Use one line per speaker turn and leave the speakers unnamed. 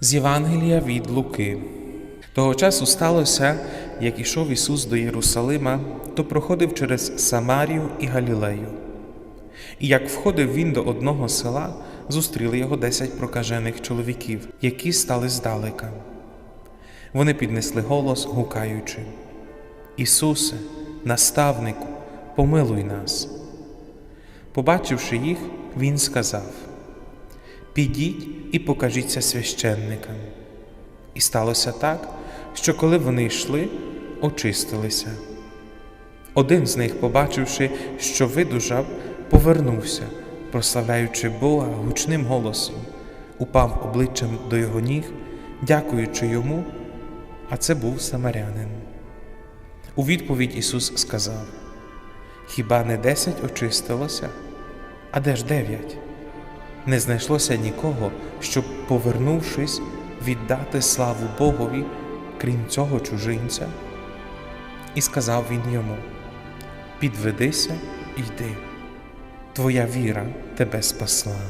З Євангелія від Луки. Того часу сталося, як ішов Ісус до Єрусалима, то проходив через Самарію і Галілею. І як входив він до одного села, зустріли його десять прокажених чоловіків, які стали здалека. Вони піднесли голос, гукаючи: Ісусе, наставнику, помилуй нас. Побачивши їх, Він сказав: Підіть і покажіться священникам. І сталося так, що коли вони йшли, очистилися. Один з них, побачивши, що видужав, повернувся, прославляючи Бога гучним голосом, упав обличчям до його ніг, дякуючи йому, а це був самарянин. У відповідь Ісус сказав: Хіба не десять очистилося? А де ж дев'ять? Не знайшлося нікого, щоб, повернувшись, віддати славу Богові, крім цього чужинця. І сказав він йому: Підведися і йди, твоя віра тебе спасла.